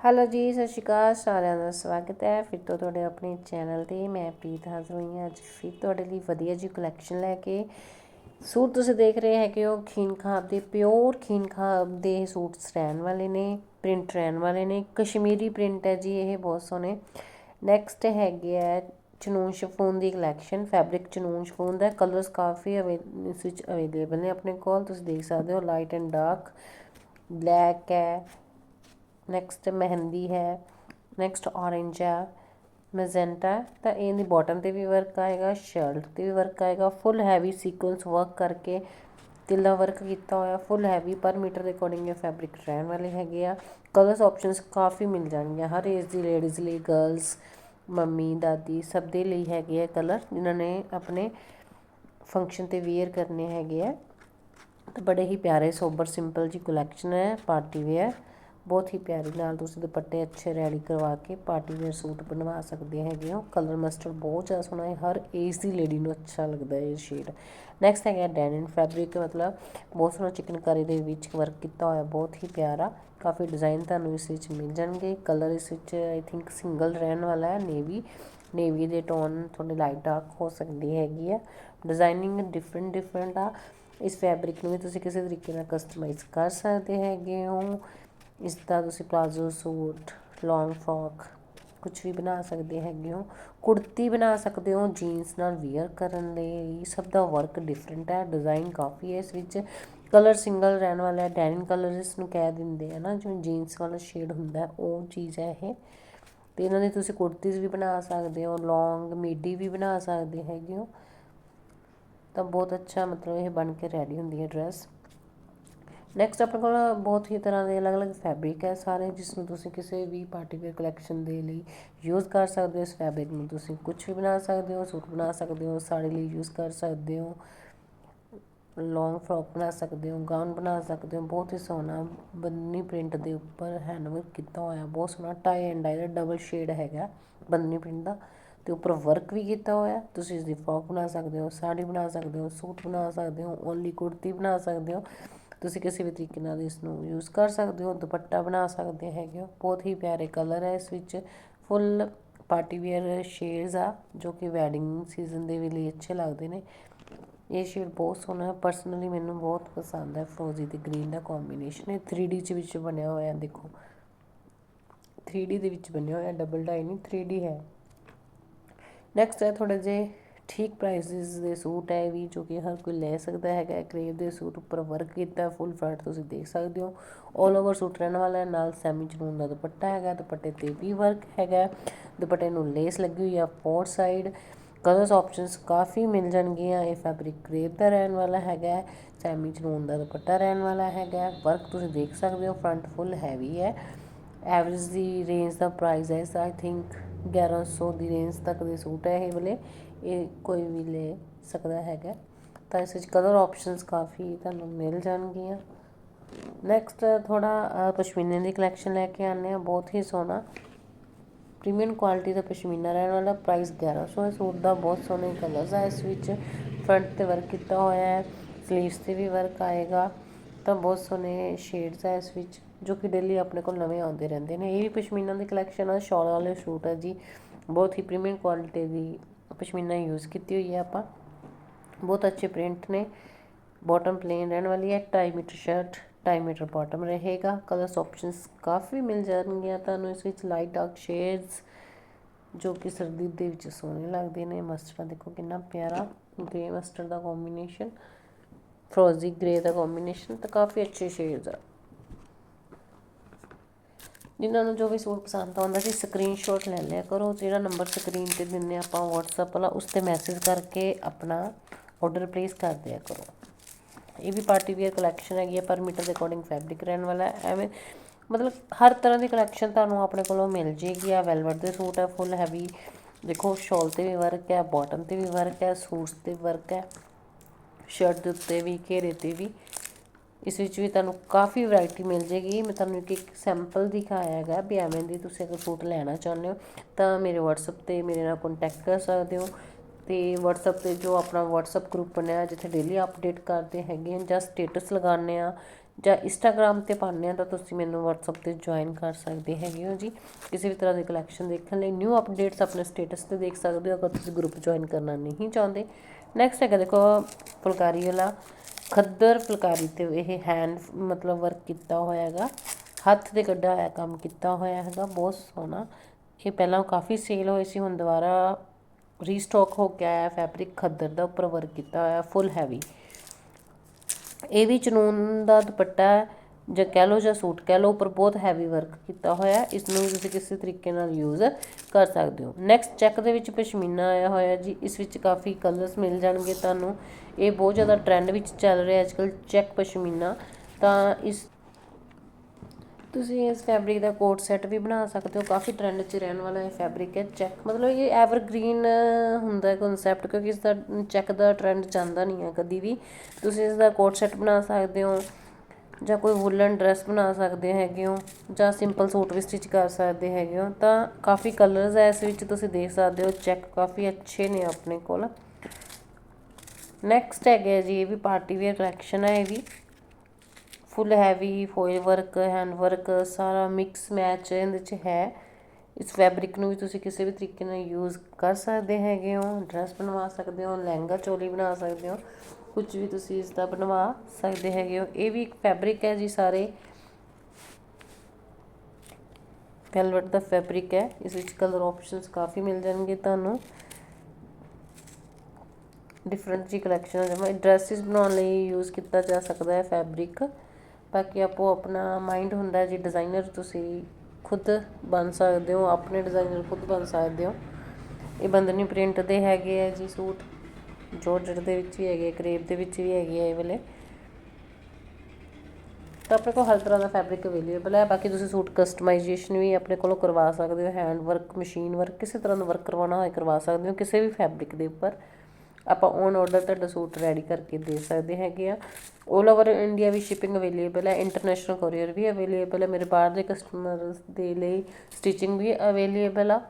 Hello ਜੀ, ਸਤਿ ਸ਼੍ਰੀ ਅਕਾਲ, ਸਾਰਿਆਂ ਦਾ ਸਵਾਗਤ ਹੈ। ਫਿਰ ਤੋਂ ਤੁਹਾਡੇ ਆਪਣੇ ਚੈਨਲ ਤੇ ਮੈਂ ਪ੍ਰੀਤ ਹਾਜ਼ਰ ਹੋਈ ਹਾਂ। ਅੱਜ ਫਿਰ ਤੁਹਾਡੇ ਲਈ ਵਧੀਆ ਜੀ ਕਲੈਕਸ਼ਨ ਲੈ ਕੇ ਸੂਟ ਤੁਸੀਂ ਦੇਖ ਰਹੇ ਹੈਗੇ ਹੋ। ਖੀਨ ਖਾਬ ਦੇ ਪਿਓਰ ਖੀਨ ਖਾਬ ਦੇ ਸੂਟਸ ਰਹਿਣ ਵਾਲੇ ਨੇ ਪ੍ਰਿੰਟ ਰਹਿਣ ਵਾਲੇ ਨੇ। ਕਸ਼ਮੀਰੀ ਪ੍ਰਿੰਟ ਹੈ ਜੀ, ਇਹ ਬਹੁਤ ਸੋਹਣੇ। ਨੈਕਸਟ ਹੈਗੇ ਹੈ ਚਨੂਨ ਸ਼ਫੂਨ ਦੀ ਕਲੈਕਸ਼ਨ ਫੈਬਰਿਕ ਚਨੂਨ ਸ਼ਫੂਨ ਦਾ। ਕਲਰਸ ਕਾਫੀ ਇਸ ਵਿੱਚ ਅਵੇਲੇਬਲ ਨੇ ਆਪਣੇ ਕੋਲ। ਤੁਸੀਂ ਦੇਖ ਸਕਦੇ ਹੋ ਲਾਈਟ ਐਂਡ ਡਾਰਕ ਬਲੈਕ ਹੈ। ਨੈਕਸਟ ਮਹਿੰਦੀ ਹੈ ਨੈਕਸਟ ਔਰੇਂਜ ਹੈ ਮੈਜੈਂਟਾ ਤਾਂ ਇਹਦੀ ਬਾਟਮ ਤੇ ਵੀ ਵਰਕ ਆਏਗਾ ਸ਼ਰਟ ਤੇ ਵੀ ਵਰਕ ਆਏਗਾ ਫੁੱਲ ਹੈਵੀ ਸੀਕੁਐਂਸ ਵਰਕ ਕਰਕੇ ਤਿੱਲਾ ਵਰਕ ਕੀਤਾ ਹੋਇਆ ਫੁੱਲ ਹੈਵੀ ਪਰ ਮੀਟਰ ਦੇ ਅਕੋਰਡਿੰਗ ਇਹ ਫੈਬਰਿਕ ਰਹਿਣ ਵਾਲੇ ਹੈਗੇ ਆ। ਕਲਰਸ ਆਪਸ਼ਨਸ ਕਾਫੀ ਮਿਲ ਜਾਣਗੀਆਂ, ਹਰ ਏਜ ਦੀ ਲੇਡੀਜ਼ ਲਈ ਗਰਲਸ ਮੰਮੀ, ਦਾਦੀ ਸਭ ਦੇ ਲਈ ਹੈਗੇ ਆ ਕਲਰ ਜਿਨ੍ਹਾਂ ਨੇ ਆਪਣੇ ਫੰਕਸ਼ਨ ਤੇ ਵੇਅਰ ਕਰਨੇ ਹੈਗੇ ਆ। ਤਾਂ ਬੜੇ ਹੀ ਪਿਆਰੇ ਸੋਬਰ ਸਿੰਪਲ ਜੀ ਕਲੈਕਸ਼ਨ ਹੈ ਪਾਰਟੀ ਵੇਅਰ ਬਹੁਤ ਹੀ ਪਿਆਰੀ ਨਾਲ ਤੁਸੀਂ ਦੁਪੱਟੇ ਅੱਛੇ ਰੈਡੀ ਕਰਵਾ ਕੇ ਪਾਰਟੀ ਵੇਅਰ ਸੂਟ ਬਣਵਾ ਸਕਦੇ ਹੈਗੇ ਹੋ। ਕਲਰ ਮਸਟਰਡ ਬਹੁਤ ਜ਼ਿਆਦਾ ਸੋਹਣਾ ਹੈ। ਹਰ ਏਜ ਦੀ ਲੇਡੀ ਨੂੰ ਅੱਛਾ ਲੱਗਦਾ ਹੈ ਇਹ ਸ਼ੇਡ ਨੈਕਸਟ ਹੈਗਾ ਡੈਨਨ ਫੈਬਰਿਕ ਮਤਲਬ ਬਹੁਤ ਸੋਹਣਾ ਚਿਕਨਕਾਰੀ ਦੇ ਵਿੱਚ ਵਰਕ ਕੀਤਾ ਹੋਇਆ, ਬਹੁਤ ਹੀ ਪਿਆਰਾ। ਕਾਫੀ ਡਿਜ਼ਾਈਨ ਤੁਹਾਨੂੰ ਇਸ ਵਿੱਚ ਮਿਲ ਜਾਣਗੇ। ਕਲਰ ਇਸ ਵਿੱਚ ਆਈ ਥਿੰਕ ਸਿੰਗਲ ਰਹਿਣ ਵਾਲਾ ਹੈ। ਨੇਵੀ ਨੇਵੀ ਦੇ ਟੋਨ ਥੋੜੇ ਲਾਈਟ ਡਾਰਕ ਹੋ ਸਕਦੀ ਹੈਗੀ ਆ ਡਿਜ਼ਾਈਨਿੰਗ ਡਿਫਰੈਂਟ ਡਿਫਰੈਂਟ ਆ। ਇਸ ਫੈਬਰਿਕ ਨੂੰ ਵੀ ਤੁਸੀਂ ਕਿਸੇ ਤਰੀਕੇ ਨਾਲ ਕਸਟਮਾਈਜ਼ ਕਰ ਸਕਦੇ ਹੈਗੇ ਹੋ। ਇਸ ਦਾ ਤੁਸੀਂ ਪਲਾਜ਼ੋ ਸੂਟ ਲੌਂਗ ਫਰੋਕ ਕੁਛ ਵੀ ਬਣਾ ਸਕਦੇ ਹੈਗੇ ਹੋ। ਕੁੜਤੀ ਬਣਾ ਸਕਦੇ ਹੋ ਜੀਨਸ ਨਾਲ ਵੀਅਰ ਕਰਨ ਲਈ। ਸਭ ਦਾ ਵਰਕ ਡਿਫਰੈਂਟ ਹੈ ਡਿਜ਼ਾਈਨ ਕਾਫੀ ਹੈ। ਇਸ ਵਿੱਚ ਕਲਰ ਸਿੰਗਲ ਰਹਿਣ ਵਾਲਾ ਹੈ ਡੈਨਿਮ ਕਲਰ ਇਸ ਨੂੰ ਕਹਿ ਦਿੰਦੇ ਆ ਨਾ, ਜਿਵੇਂ ਜੀਨਸ ਵਾਲਾ ਸ਼ੇਡ ਹੁੰਦਾ ਉਹ ਚੀਜ਼ ਹੈ ਇਹ। ਤੇ ਇਹਨਾਂ ਦੀ ਤੁਸੀਂ ਕੁੜਤੀਜ਼ ਵੀ ਬਣਾ ਸਕਦੇ ਹੋ ਲੌਂਗ ਮੀਡੀ ਵੀ ਬਣਾ ਸਕਦੇ ਹੈਗੇ ਹੋ। ਤਾਂ ਬਹੁਤ ਅੱਛਾ ਮਤਲਬ ਇਹ ਬਣ ਕੇ ਰੈਡੀ ਹੁੰਦੀ ਹੈ ਡਰੈਸ ਨੈਕਸਟ ਆਪਣੇ ਕੋਲ ਬਹੁਤ ਹੀ ਤਰ੍ਹਾਂ ਦੇ ਅਲੱਗ-ਅਲੱਗ ਫੈਬਰਿਕ ਹੈ ਸਾਰੇ ਜਿਸ ਨੂੰ ਤੁਸੀਂ ਕਿਸੇ ਵੀ ਪਾਰਟੀ ਵੇਅਰ ਕਲੈਕਸ਼ਨ ਦੇ ਲਈ ਯੂਜ਼ ਕਰ ਸਕਦੇ ਹੋ। ਇਸ ਫੈਬਰਿਕ ਨੂੰ ਤੁਸੀਂ ਕੁਝ ਵੀ ਬਣਾ ਸਕਦੇ ਹੋ, ਸੂਟ ਬਣਾ ਸਕਦੇ ਹੋ, ਸਾੜੀ ਲਈ ਯੂਜ਼ ਕਰ ਸਕਦੇ ਹੋ ਲੌਂਗ ਫਰੋਕ ਬਣਾ ਸਕਦੇ ਹੋ ਗਾਊਨ ਬਣਾ ਸਕਦੇ ਹੋ। ਬਹੁਤ ਹੀ ਸੋਹਣਾ ਬੰਨੀ ਪ੍ਰਿੰਟ ਦੇ ਉੱਪਰ ਹੈਂਡਵਰਕ ਕੀਤਾ ਹੋਇਆ, ਬਹੁਤ ਸੋਹਣਾ ਟਾਈ ਐਂਡ ਡਾਈ ਦਾ ਡਬਲ ਸ਼ੇਡ ਹੈਗਾ ਬੰਨੀ ਪ੍ਰਿੰਟ ਦਾ। ਤੇ ਉੱਪਰ ਵਰਕ ਵੀ ਕੀਤਾ ਹੋਇਆ, ਤੁਸੀਂ ਇਸ ਦੀ ਫਰੋਕ ਬਣਾ ਸਕਦੇ ਹੋ, ਸਾੜੀ ਬਣਾ ਸਕਦੇ ਹੋ, ਸੂਟ ਬਣਾ ਸਕਦੇ ਹੋ ਓਨਲੀ ਕੁੜਤੀ ਬਣਾ ਸਕਦੇ ਹੋ। ਤੁਸੀਂ ਕਿਸੇ ਵੀ ਤਰੀਕੇ ਨਾਲ ਇਸ ਨੂੰ ਯੂਜ਼ ਕਰ ਸਕਦੇ ਹੋ, ਦੁਪੱਟਾ ਬਣਾ ਸਕਦੇ ਹੈਗੇ ਹੋ। ਬਹੁਤ ਹੀ ਪਿਆਰੇ ਕਲਰ ਹੈ ਇਸ ਵਿੱਚ। ਫੁੱਲ ਪਾਰਟੀ ਵੇਅਰ ਸ਼ੇਡਸ ਆ, ਜੋ ਕਿ ਵੈਡਿੰਗ ਸੀਜ਼ਨ ਦੇ ਲਈ ਅੱਛੇ ਲੱਗਦੇ ਨੇ। ਇਹ ਸ਼ੇਡ ਬਹੁਤ ਸੋਹਣਾ ਹੈ। ਪਰਸਨਲੀ ਮੈਨੂੰ ਬਹੁਤ ਪਸੰਦ ਹੈ ਫਰੋਜ਼ੀ ਤੇ ਗ੍ਰੀਨ ਦਾ ਕੰਬੀਨੇਸ਼ਨ ਇਹ 3D ਚ ਵਿੱਚ ਬਣਿਆ ਹੋਇਆ, ਦੇਖੋ। 3D ਦੇ ਵਿੱਚ ਬਣਿਆ ਹੋਇਆ ਡਬਲ ਡਾਈ ਨਹੀਂ 3D ਹੈ। ਨੈਕਸਟ ਹੈ ਥੋੜੇ ਜੇ ਠੀਕ ਪ੍ਰਾਈਸਿਸ ਦੇ ਸੂਟ ਹੈ ਵੀ ਜੋ ਕਿ ਹਰ ਕੋਈ ਲੈ ਸਕਦਾ ਹੈਗਾ ਕਰੇਵ ਦੇ ਸੂਟ ਉੱਪਰ ਵਰਕ ਕੀਤਾ ਫੁੱਲ ਫਰੰਟ ਤੁਸੀਂ ਦੇਖ ਸਕਦੇ ਹੋ। 올 ਓਵਰ ਸੂਟ ਰਹਿਣ ਵਾਲਾ ਹੈ, ਨਾਲ ਸੈਮੀ ਚਨੂਨ ਦਾ ਦੁਪੱਟਾ ਹੈਗਾ, ਦੁਪੱਟੇ ਤੇ ਵੀ ਵਰਕ ਹੈਗਾ ਦੁਪੱਟੇ ਨੂੰ ਲੇਸ ਲੱਗੀ ਹੋਈ ਆ ਫੋਰ ਸਾਈਡ ਕਲਰਸ ਆਪਸ਼ਨਸ ਕਾਫੀ ਮਿਲ ਜਾਣਗੀਆਂ, ਇਹ ਫੈਬਰਿਕ ਕਰੇਵ ਦਾ ਰਹਿਣ ਵਾਲਾ ਹੈਗਾ ਸੈਮੀ ਚਨੂਨ ਦਾ ਦੁਪੱਟਾ ਰਹਿਣ ਵਾਲਾ ਹੈਗਾ ਵਰਕ ਤੁਸੀਂ ਦੇਖ ਸਕਦੇ ਹੋ ਫਰੰਟ ਫੁੱਲ ਹੈਵੀ ਹੈ। ਐਵਰੇਜ ਦੀ ਰੇਂਜ ਦਾ ਪ੍ਰਾਈਸ ਹੈ ਆਈ ਥਿੰਕ 1100 ਦੀ ਰੇਂਜ ਤੱਕ ਦੇ ਸੂਟ ਹੈ ਇਹ ਵਾਲੇ। ਇਹ ਕੋਈ ਵੀ ਲੈ ਸਕਦਾ ਹੈਗਾ। ਤਾਂ ਇਸ ਵਿੱਚ ਕਲਰ ਆਪਸ਼ਨਸ ਕਾਫੀ ਤੁਹਾਨੂੰ ਮਿਲ ਜਾਣਗੀਆਂ। ਨੈਕਸਟ ਥੋੜਾ ਪਸ਼ਮੀਨੇ ਦੀ ਕਲੈਕਸ਼ਨ ਲੈ ਕੇ ਆਨੇ ਆ ਬਹੁਤ ਹੀ ਸੋਹਣਾ। ਪ੍ਰੀਮੀਅਮ ਕੁਆਲਿਟੀ ਦਾ ਪਸ਼ਮੀਨਾ ਰਹਿਣ ਵਾਲਾ। ਪ੍ਰਾਈਸ 1100 ਹੈ। ਸੂਟ ਦਾ ਬਹੁਤ ਸੋਹਣੇ ਕਲਰਸ ਆ ਇਸ ਵਿੱਚ। ਫਰੰਟ ਤੇ ਵਰਕ ਕੀਤਾ ਹੋਇਆ ਹੈ। ਸਲੀਵਸ ਤੇ ਵੀ ਵਰਕ ਆਏਗਾ। ਤਾਂ ਬਹੁਤ ਸੋਹਣੇ ਸ਼ੇਡਸ ਆ ਇਸ ਵਿੱਚ, ਜੋ ਕਿ ਡੇਲੀ ਆਪਣੇ ਕੋਲ ਨਵੇਂ ਆਉਂਦੇ ਰਹਿੰਦੇ ਨੇ। ਇਹ ਵੀ ਪਸ਼ਮੀਨਾ ਦੀ ਕਲੈਕਸ਼ਨ ਆ। ਸ਼ਾਲ ਵਾਲੇ ਸੂਟ ਆ ਜੀ। ਬਹੁਤ ਹੀ ਪ੍ਰੀਮੀਅਮ ਕੁਆਲਿਟੀ ਦੀ ਪਸ਼ਮੀਨਾ ਯੂਜ਼ ਕੀਤੀ ਹੋਈ ਹੈ ਆਪਾਂ। ਬਹੁਤ ਅੱਛੇ ਪ੍ਰਿੰਟ ਨੇ। ਬਾਟਮ ਪਲੇਨ ਰਹਿਣ ਵਾਲੀ ਹੈ। 2.5 ਮੀਟਰ ਸ਼ਰਟ 2.5 ਮੀਟਰ ਬਾਟਮ ਰਹੇਗਾ। ਕਲਰਸ ਆਪਸ਼ਨਸ ਕਾਫੀ ਮਿਲ ਜਾਣਗੀਆਂ ਤੁਹਾਨੂੰ ਇਸ ਵਿੱਚ। ਲਾਈਟ ਡਾਰਕ ਸ਼ੇਡਸ ਜੋ ਕਿ ਸਰਦੀ ਦੇ ਵਿੱਚ ਸੋਹਣੇ ਲੱਗਦੇ ਨੇ। ਮਸਟਰਡ ਦੇਖੋ ਕਿੰਨਾ ਪਿਆਰਾ। ਗ੍ਰੇ ਮਸਟਰਡ ਦਾ ਕੰਬੀਨੇਸ਼ਨ ਫਰੋਜ਼ੀ ਗ੍ਰੇ ਦਾ ਕੰਬੀਨੇਸ਼ਨ ਤਾਂ ਕਾਫੀ ਅੱਛੇ ਸ਼ੇਡਸ ਆ। ਜਿਨ੍ਹਾਂ ਨੂੰ ਜੋ ਵੀ ਸੂਟ ਪਸੰਦ ਆਉਂਦਾ ਸੀ ਸਕਰੀਨਸ਼ਾਟ ਲੈ ਲਿਆ ਕਰੋ। ਜਿਹੜਾ ਨੰਬਰ ਸਕਰੀਨ ਤੇ ਦਿੰਨੇ ਆਪਾਂ WhatsApp ਵਾਲਾ, ਉਸ ਤੇ ਮੈਸੇਜ ਕਰਕੇ ਆਪਣਾ ਆਰਡਰ ਪਲੇਸ ਕਰ ਦਿਆ ਕਰੋ। ਇਹ ਵੀ ਪਾਰਟੀ ਵੇਅਰ ਕਲੈਕਸ਼ਨ ਹੈਗੀ ਹੈ ਪਰ ਮੀਟਰ ਦੇ ਅਕੋਰਡਿੰਗ ਫੈਬਰਿਕ ਰਹਿਣ ਵਾਲਾ ਹੈ। ਐਵੇਂ ਮਤਲਬ ਹਰ ਤਰ੍ਹਾਂ ਦੀ ਕਲੈਕਸ਼ਨ ਤੁਹਾਨੂੰ ਆਪਣੇ ਕੋਲੋਂ ਮਿਲ ਜੇਗੀ। ਆ ਵੈਲਵਟ ਦੇ ਸੂਟ ਹੈ ਫੁੱਲ ਹੈਵੀ ਦੇਖੋ ਸ਼ਾਲ ਤੇ ਵੀ ਵਰਕ ਹੈ ਬਾਟਮ ਤੇ ਵੀ ਵਰਕ ਹੈ ਸੂਟਸ ਤੇ ਵਰਕ ਹੈ। ਸ਼ਰਟ ਦੇ ਉੱਤੇ ਵੀ, ਘੇਰੇ ਤੇ ਵੀ। ਇਸ ਵਿੱਚ ਵੀ ਤੁਹਾਨੂੰ ਕਾਫੀ ਵੈਰਾਈਟੀ ਮਿਲ ਜੇਗੀ ਮੈਂ ਤੁਹਾਨੂੰ ਇੱਕ ਇੱਕ ਸੈਂਪਲ ਦਿਖਾਇਆ ਹੈਗਾ ਵੀ ਐਵੇਂ ਦੀ ਤੁਸੀਂ ਅਗਰ ਸੂਟ ਲੈਣਾ ਚਾਹੁੰਦੇ ਹੋ, ਤਾਂ ਮੇਰੇ WhatsApp ਤੇ ਮੇਰੇ ਨਾਲ ਕੰਟੈਕਟ ਕਰ ਸਕਦੇ ਹੋ। ਤੇ WhatsApp ਤੇ ਜੋ ਆਪਣਾ WhatsApp ਗਰੁੱਪ ਬਣਿਆ ਜਿੱਥੇ ਡੇਲੀ ਅਪਡੇਟ ਕਰਦੇ ਹੈਗੇ ਹਾਂ ਜਾਂ ਸਟੇਟਸ ਲਗਾਉਂਦੇ ਆ ਜਾਂ ਇੰਸਟਾਗ੍ਰam ਤੇ ਪਾਉਂਦੇ ਆ ਤਾਂ ਤੁਸੀਂ ਮੈਨੂੰ WhatsApp ਤੇ ਜੁਆਇਨ ਕਰ ਸਕਦੇ ਹੈਗੇ ਹੋ ਜੀ। ਕਿਸੇ ਵੀ ਤਰ੍ਹਾਂ ਦੀ ਕਲੈਕਸ਼ਨ ਦੇਖਣ ਲਈ ਨਿਊ ਅਪਡੇਟਸ ਆਪਣੇ ਸਟੇਟਸ ਤੇ ਦੇਖ ਸਕਦੇ ਹੋ, ਅਗਰ ਤੁਸੀਂ ਗਰੁੱਪ ਜੁਆਇਨ ਕਰਨਾ ਨਹੀਂ ਚਾਹੁੰਦੇ। ਨੈਕਸਟ ਹੈਗਾ ਦੇਖੋ ਫੁਲਕਾਰੀ ਵਾਲਾ। ਖੱਦਰ ਫੁਲਕਾਰੀ ਤੇ ਇਹ ਹੈਂਡ ਮਤਲਬ ਵਰਕ ਕੀਤਾ ਹੋਇਆ ਹੈਗਾ। ਹੱਥ ਦੇ ਕੱਢਿਆ ਹੋਇਆ ਕੰਮ ਕੀਤਾ ਹੋਇਆ ਹੈਗਾ, ਬਹੁਤ ਸੋਹਣਾ। ਇਹ ਪਹਿਲਾਂ ਕਾਫੀ ਸੇਲ ਹੋਏ ਸੀ, ਹੁਣ ਦੁਬਾਰਾ ਰੀਸਟਾਕ ਹੋ ਕੇ ਆਇਆ ਫੈਬਰਿਕ ਖੱਦਰ ਦਾ ਉੱਪਰ ਵਰਕ ਕੀਤਾ ਹੋਇਆ ਫੁੱਲ ਹੈਵੀ ਇਹ ਵੀ ਚਨੂਨ ਦਾ ਦੁਪੱਟਾ ਜਾਂ ਕਹਿ ਲਓ ਜਾਂ ਸੂਟ ਕਹਿ ਲਓ ਉੱਪਰ ਬਹੁਤ ਹੈਵੀ ਵਰਕ ਕੀਤਾ ਹੋਇਆ ਹੈ। ਇਸ ਨੂੰ ਤੁਸੀਂ ਕਿਸੇ ਤਰੀਕੇ ਨਾਲ ਯੂਜ਼ ਕਰ ਸਕਦੇ ਹੋ। ਨੈਕਸਟ ਚੈੱਕ ਦੇ ਵਿੱਚ ਪਸ਼ਮੀਨਾ ਆਇਆ ਹੋਇਆ ਜੀ। ਇਸ ਵਿੱਚ ਕਾਫੀ ਕਲਰਸ ਮਿਲ ਜਾਣਗੇ ਤੁਹਾਨੂੰ। ਇਹ ਬਹੁਤ ਜ਼ਿਆਦਾ ਟ੍ਰੈਂਡ ਵਿੱਚ ਚੱਲ ਰਿਹਾ ਅੱਜ ਕੱਲ੍ਹ ਚੈੱਕ ਪਸ਼ਮੀਨਾ। ਤਾਂ ਇਸ ਤੁਸੀਂ ਇਸ ਫੈਬਰਿਕ ਦਾ ਕੋਟ ਸੈੱਟ ਵੀ ਬਣਾ ਸਕਦੇ ਹੋ। ਕਾਫੀ ਟ੍ਰੈਂਡ 'ਚ ਰਹਿਣ ਵਾਲਾ ਇਹ ਫੈਬਰਿਕ ਹੈ। ਚੈੱਕ ਮਤਲਬ ਇਹ ਐਵਰਗ੍ਰੀਨ ਹੁੰਦਾ ਹੈ ਕਨਸੈਪਟ ਕਿਉਂਕਿ ਇਸ ਦਾ ਚੈੱਕ ਦਾ ਟ੍ਰੈਂਡ ਜਾਂਦਾ ਨਹੀਂ ਹੈ ਕਦੀ ਵੀ। ਤੁਸੀਂ ਇਸ ਦਾ ਕੋਟ ਸੈੱਟ ਬਣਾ ਸਕਦੇ ਹੋ। ਜਾਂ ਕੋਈ ਵੂਲਨ ਡਰੈਸ ਬਣਾ ਸਕਦੇ ਹੈਗੇ ਹੋ ਜਾਂ ਸਿੰਪਲ ਸੂਟ ਵੀ ਸਟਿਚ ਕਰ ਸਕਦੇ ਹੈਗੇ ਹੋ, ਤਾਂ ਕਾਫੀ ਕਲਰਸ ਹੈ ਇਸ ਵਿੱਚ ਤੁਸੀਂ ਦੇਖ ਸਕਦੇ ਹੋ ਚੈੱਕ ਕਾਫੀ ਅੱਛੇ ਨੇ ਆਪਣੇ ਕੋਲ। ਨੈਕਸਟ ਹੈਗਾ ਜੀ, ਇਹ ਵੀ ਪਾਰਟੀ ਵੇਅਰ ਕਲੈਕਸ਼ਨ ਹੈ ਇਹ ਵੀ। Full heavy foil work hand work ਸਾਰਾ ਮਿਕਸ ਮੈਚ ਇਹਦੇ ਚ ਹੈ। ਇਸ ਫੈਬਰਿਕ ਨੂੰ ਵੀ ਤੁਸੀਂ ਕਿਸੇ ਵੀ ਤਰੀਕੇ ਨਾਲ ਯੂਜ਼ ਕਰ ਸਕਦੇ ਹੈਗੇ ਹੋ ਡਰੈਸ ਬਣਵਾ ਸਕਦੇ ਹੋ, ਲਹਿੰਗਾ ਚੋਲੀ ਬਣਾ ਸਕਦੇ ਹੋ। ਕੁਝ ਵੀ ਤੁਸੀਂ ਇਸ ਦਾ ਬਣਵਾ ਸਕਦੇ ਹੈਗੇ ਹੋ। ਇਹ ਵੀ ਇੱਕ ਫੈਬਰਿਕ ਹੈ ਜੀ ਸਾਰੇ। ਵੈਲਵਟ ਦਾ ਫੈਬਰਿਕ ਹੈ। ਇਸ ਵਿੱਚ ਕਲਰ ਆਪਸ਼ਨਸ ਕਾਫੀ ਮਿਲ ਜਾਣਗੇ ਤੁਹਾਨੂੰ। ਡਿਫਰੈਂਟ ਜੀ ਕਲੈਕਸ਼ਨ ਜਿਵੇਂ ਡਰੈਸਿਸ ਬਣਾਉਣ ਲਈ ਯੂਜ਼ ਕੀਤਾ ਜਾ ਸਕਦਾ ਹੈ ਫੈਬਰਿਕ ਬਾਕੀ ਆਪੋ ਆਪਣਾ ਮਾਈਂਡ ਹੁੰਦਾ ਜੀ ਡਿਜ਼ਾਈਨਰ ਤੁਸੀਂ ਖੁਦ ਬਣ ਸਕਦੇ ਹੋ, ਆਪਣੇ ਡਿਜ਼ਾਈਨਰ ਖੁਦ ਬਣ ਸਕਦੇ ਹੋ। ਇਹ ਬੰਦਨੀ ਪ੍ਰਿੰਟ ਦੇ ਹੈਗੇ ਆ ਜੀ ਸੂਟ। ਜੋਰਜਟ ਦੇ ਵਿੱਚ ਵੀ ਹੈਗੇ ਕਰੇਪ ਦੇ ਵਿੱਚ ਵੀ ਹੈਗੇ ਆ ਇਹ ਵਾਲੇ। ਤਾਂ ਆਪਣੇ ਕੋਲ ਹਰ ਤਰ੍ਹਾਂ ਦਾ ਫੈਬਰਿਕ ਅਵੇਲੇਬਲ ਹੈ। ਬਾਕੀ ਤੁਸੀਂ ਸੂਟ ਕਸਟਮਾਈਜੇਸ਼ਨ ਵੀ ਆਪਣੇ ਕੋਲੋਂ ਕਰਵਾ ਸਕਦੇ ਹੋ। ਹੈਂਡ ਵਰਕ ਮਸ਼ੀਨ ਵਰਕ ਕਿਸੇ ਤਰ੍ਹਾਂ ਦਾ ਵਰਕ ਕਰਵਾਉਣਾ ਹੋਏ ਕਰਵਾ ਸਕਦੇ ਹੋ, ਕਿਸੇ ਵੀ ਫੈਬਰਿਕ ਦੇ ਉੱਪਰ। ਆਪਾਂ ਔਨ ਆਰਡਰ ਤੁਹਾਡਾ ਸੂਟ ਰੈਡੀ ਕਰਕੇ ਦੇ ਸਕਦੇ ਹੈਗੇ ਆ। 올 ਓਵਰ ਇੰਡੀਆ ਵੀ ਸ਼ਿਪਿੰਗ ਅਵੇਲੇਬਲ ਹੈ। ਇੰਟਰਨੈਸ਼ਨਲ ਕੋਰੀਅਰ ਵੀ ਅਵੇਲੇਬਲ ਹੈ। ਮੇਰੇ ਬਾਹਰ ਦੇ ਕਸਟਮਰਸ ਦੇ ਲਈ ਸਟਿਚਿੰਗ ਵੀ ਅਵੇਲੇਬਲ ਆ।